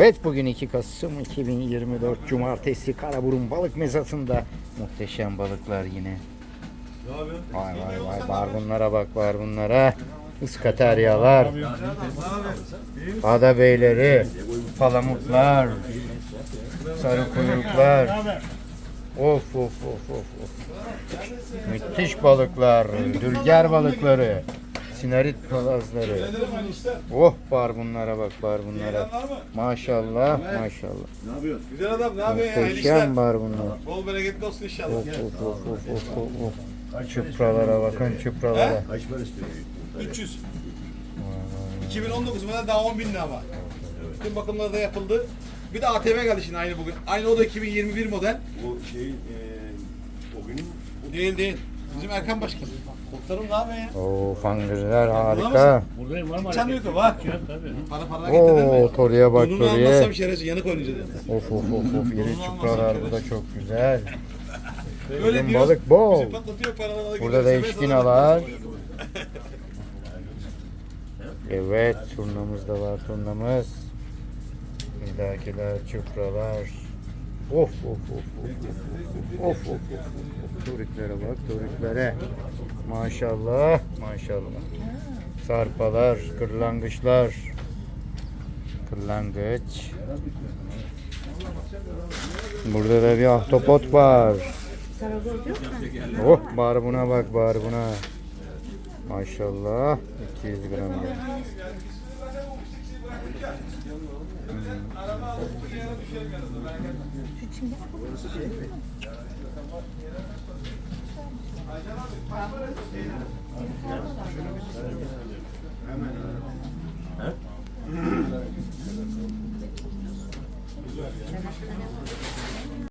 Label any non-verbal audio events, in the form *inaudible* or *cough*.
Evet bugün 2 Kasım 2024 Cumartesi Karaburun balık mezatında muhteşem balıklar yine. Vay vay vay barbunlara bak barbunlara. Iskateryalar, ada beyleri, palamutlar, sarı kuyruklar. Of of of of of. Müthiş balıklar, dülger balıkları, sinarit palazları. Oh barbunlara bak barbunlara. Maşallah maşallah. Ne yapıyorsun? Güzel adam ne yapıyor ya? Muhteşem işler. barbunlar. Bol bereketli olsun inşallah. Of of of of of of of. Çıpralara bakın çıpralara. Kaç para istiyor? 300. 2019 model daha 10 bin lira var. Bütün bakımları da yapıldı. Bir de ATV geldi şimdi aynı bugün. Aynı o da 2021 model. O şey, e, o günün Değil değil. Bizim Erkan Başkan. Muhtarım ne yapıyor ya? Oo fangırlar harika. Buradayım var mı? Çam yok var. Tabii. Para para getirdin Oo mi? toruya bak Donunu almazsam toruya. şerefsiz yanık oynayacağız. Of of of of iri çıpralar bu da çok güzel. Öyle Bugün diyoruz. balık bol. Burada da eşkinalar. *laughs* Evet turnamız da var turnamız. Midakiler, çıpralar. Of Of of of of. Of of. of, of, of. Tuğriklere bak, tuğriklere. Maşallah, maşallah. Sarpalar, kırlangıçlar. Kırlangıç. Burada da bir ahtapot var. Oh, bari buna bak, bari buna. Maşallah 200 gram. Hemen. He?